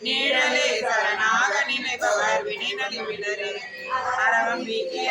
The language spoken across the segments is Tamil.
நீழலே சரணாக நினைப்பவர் வினைநலி விடரே அறவம் வீக்கிய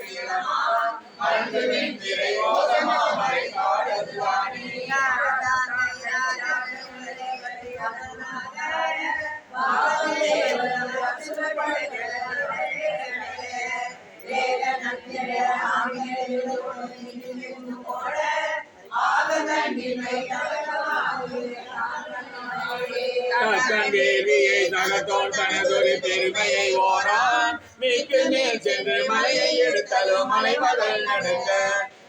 தகத்தோன் தனதொரு பெருமையை ஓரான். மீக்கு மேல் சென்று மலையை எடுத்தலும் மலை மகள் நடுங்க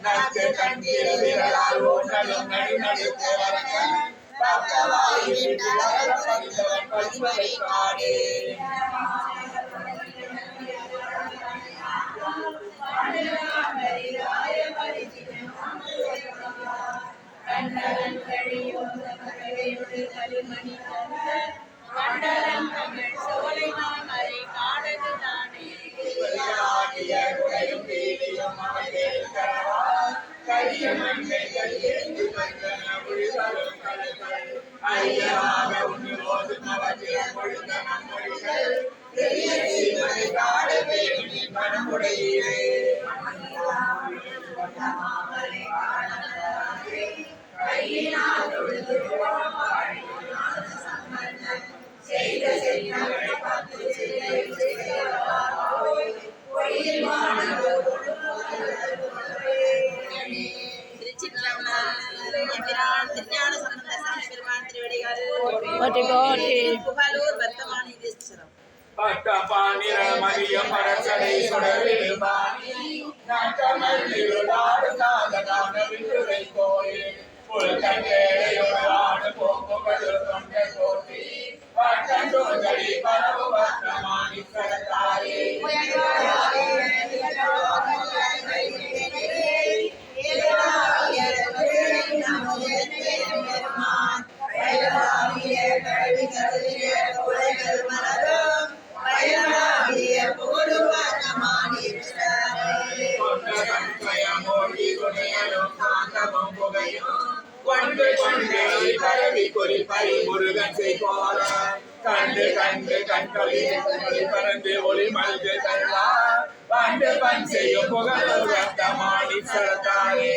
நக்கு கண்கில் விரலால் ஊன்றலும் நடுநடுக்க வரங்க கண்ணன் கழியும் கலிமணி பக்கவாயில் வளரப்பட்டவன் பசுவை காடே வெளியாகிய குடையும் பீலியும் அவனில் கரவா கரிய மண்மைகள் எரிந்து வந்தன விழுவரும் கடல்கள் ஐயமாக உண்டு போதும் அவற்றில் கொழுந்த நன்மொழிகள் பெரிய சீமனை காட வேணும் என் மனமுடையே புகழூர் வர்த்தமானி தீஸ்வரம் பட்டபாணிர மதிய பரசடை சுடரில் விட்டுரை கோயில் புல் கொண்டு கொண்டு பரவி குறிப்பறி முருகன் செய்கோர கண்டு கண்டு கண்களி பறந்து ஒளி மல்கு கல்லா. பண்டு பண் செய்யும் புகழ் வர்த்தமானி சரத்தாரே